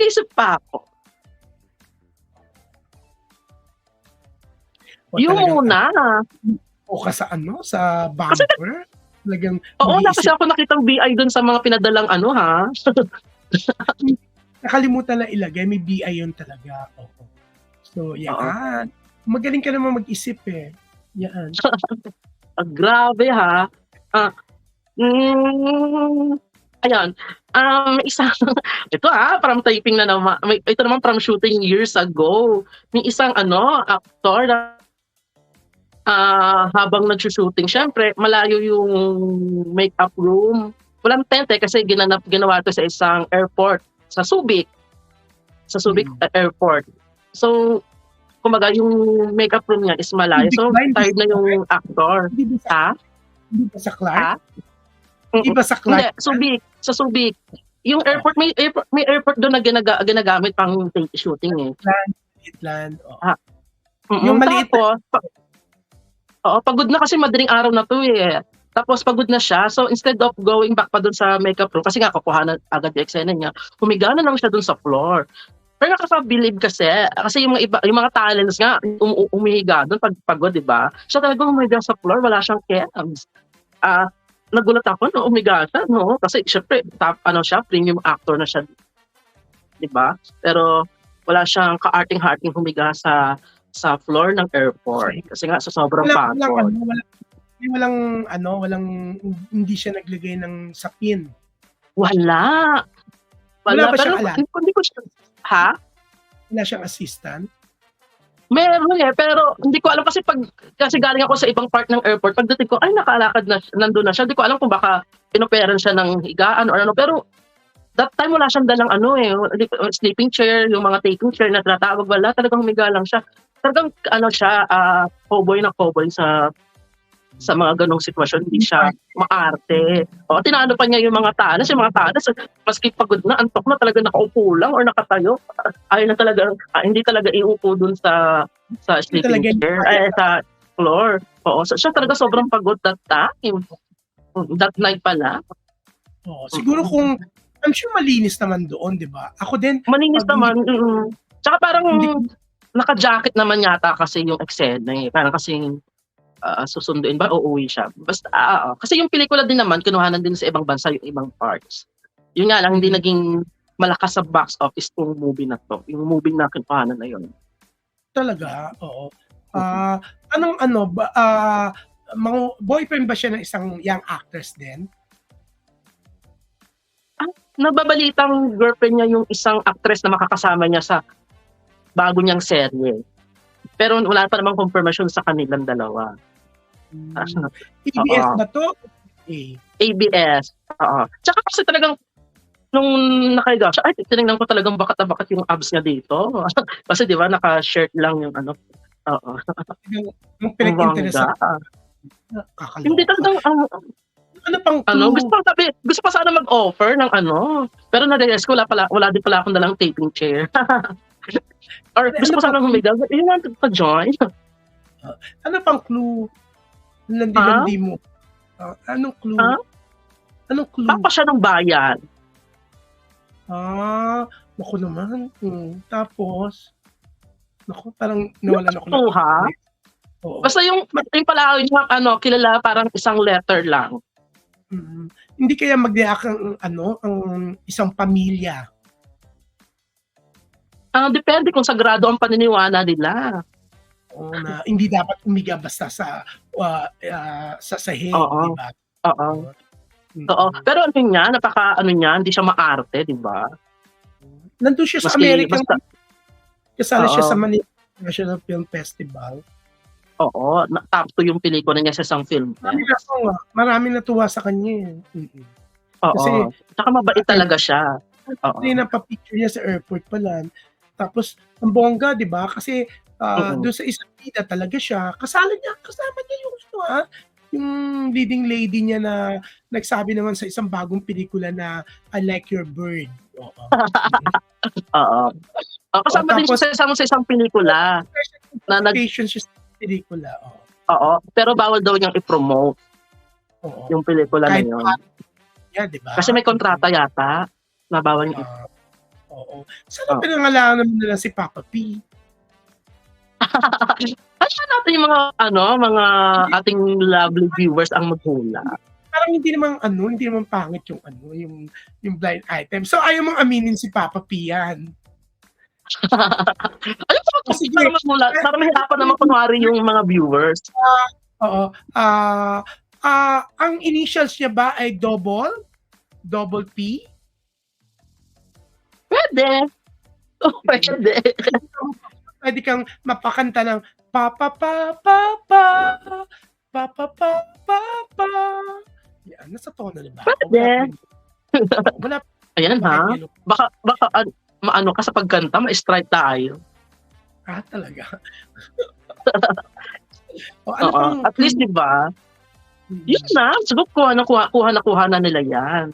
Mag-isip pa ako. O Yung muna. O ka sa ano? Sa bumper? Talagang Oo, na kasi ako nakitang BI doon sa mga pinadalang ano ha. nakalimutan na ilagay, may BI yun talaga. Oo. So, yan. Magaling ka naman mag-isip eh. Yan. Ah, grabe ha. Ah, mm, ayan. Um, isang, ito ah, from typing na naman. May- Ito naman from shooting years ago. May isang ano, actor na ah, habang nag-shooting, syempre, malayo yung makeup room. Walang tent eh, kasi ginanap, ginawa to sa isang airport, sa Subic. Sa Subic Mm. uh, Airport. So, kumaga yung makeup room niya is malayo. So? Hindi tired na yung actor. Hindi ba sa, Ha? hindi ba sa Clark? Ha? Hindi ba sa Hindi, Clark? Subic. Sa Subic. Yung airport, may airport, may airport doon na ginaga, ginagamit pang shooting eh. Itland. Oh. Mm-mm. Yung maliit Tapos, pa- Oo, pagod na kasi madaling araw na to eh. Tapos pagod na siya. So instead of going back pa doon sa makeup room, kasi nga kukuha na agad yung eksena niya, humiga na lang siya doon sa floor. Pero nakaka-believe kasi, kasi yung mga, iba, yung mga talents nga, um, um- umihiga doon pag pagod, di ba? Siya talaga humiga sa floor, wala siyang cams. Ah, nagulat ako no, umiga siya, no? Kasi syempre, top, ano siya, premium actor na siya. Di ba? Pero wala siyang ka-arting-harting humiga sa sa floor ng airport. Kasi nga sa sobrang Wala, walang, pagod. ano, walang, may walang, ano, walang, hindi siya naglagay ng sapin. Wala. Wala pero siyang alam? hindi, ko- hindi ko siya, ha? Wala siyang assistant. Meron eh, pero hindi ko alam kasi pag, kasi galing ako sa ibang part ng airport, pagdating ko, ay nakalakad na, nandun na siya. Hindi ko alam kung baka pinoperan siya ng higaan or ano, pero that time wala siyang dalang ano eh, ko- sleeping chair, yung mga taking chair na tinatawag, wala, talagang humiga lang siya. Talagang ano siya, ah, cowboy na cowboy sa sa mga ganong sitwasyon, hindi siya maarte. O, tinalo pa niya yung mga talas, yung mga talas, maski pagod na, antok na, talaga nakaupo lang or nakatayo. Ayaw na talaga, ah, hindi talaga iupo dun sa sa sleeping chair, ay, sa floor. Oo, so, siya talaga sobrang pagod that time. That night pala. Oh, siguro kung, I'm sure malinis naman doon, di ba? Ako din, Maninis Pag naman. mm Tsaka parang Hindi- naka-jacket naman yata kasi yung eksena eh. Parang kasi ah, susunduin ba o uuwi siya. Basta, ah, ah. kasi yung pelikula din naman, kinuhanan din sa ibang bansa yung ibang parts. Yun nga lang, hindi naging malakas sa box office tong movie na to. Yung movie na kinuhanan na yun. talaga, oo. Ah, anong ano, ba, ah, mga boyfriend ba siya ng isang young actress din? Nababalitang girlfriend niya yung isang actress na makakasama niya sa bago niyang serye. Pero wala pa namang confirmation sa kanilang dalawa. Oo. ba to? Eh, ABS. Oo. Tsaka kasi talagang nung nakahiga siya, ay, tinignan ko talagang bakat na bakat yung abs niya dito. kasi di ba, naka-shirt lang yung ano. Oo. yung, yung kakaloka. Hindi talagang, ang- ano pang ano, gusto pa sabi, gusto pa sana mag-offer ng ano. Pero na-realize ko, wala, pala, wala din pala akong dalang taping chair. Or gusto ko sana humiga. You want to join? ano pang clue? Landi-landi mo. Ah, anong clue? Ha? Anong clue? Papa siya ng bayan. Ah, naku naman. Hmm. Tapos, naku, parang nawalan ako. ng- Tuha. Oo. Basta yung, yung pala, yung ano, kilala parang isang letter lang. Mm. Hindi kaya mag-react ang, ano, ang isang pamilya. Ah, depende kung sagrado ang paniniwala nila. Na hindi dapat umiga basta sa uh, uh, sa sahig, Oo. di ba? Oo. Mm. Oo. Pero ano niya, napaka ano niya, hindi siya maarte, di ba? Nandun siya sa Maski- American, basta- kasali siya Oo. sa Manila National Film Festival. Oo, na, top 2 yung pelikula niya sa isang film. Marami na nga, marami natuwa sa kanya. eh. Mm-mm. Oo. kasi- Tsaka mabait talaga siya. Oo. Kasi napapicture niya sa airport pa lang. Tapos, ang bongga, di ba? Kasi ah, Oo. doon sa isang bida talaga siya. Kasala niya, kasama niya yung ano, ah, yung leading lady niya na nagsabi naman sa isang bagong pelikula na I like your bird. Oo. Oo. Oh, kasama din siya sa isang, sa isang pelikula. Na nag, siya sa pelikula. Oo. oo. Pero bawal daw niyang i-promote Oo. yung pelikula na Kahit yun. pa- Yeah, di ba? Kasi may kontrata yata na bawal niyang Oo. Sana Oh. pinangalanan naman nila si Papa P. Ano natin yung mga ano, mga ating lovely viewers ang maghula. Parang hindi naman ano, hindi naman pangit yung ano, yung yung blind item. So ayaw mong aminin si Papa P yan. Pa mag Sige. para maghula, para mahirapan naman kunwari yung mga viewers. Oo. Ah, ah, ang initials niya ba ay double? Double P? Pwede. Oh, pwede. Pwede kang mapakanta ng Papa Papa Papa Papa Papa Papa Yan, nasa tono na ba? Pwede. Wala pa. Ayan ha. Pa. Baka, baka an- maano ka sa pagkanta, ma-strike tayo. Ah, talaga. o, ano Oo. pang, At least, di ba? Yun na. Siguro kuha na kuha, kuha na kuha na nila yan.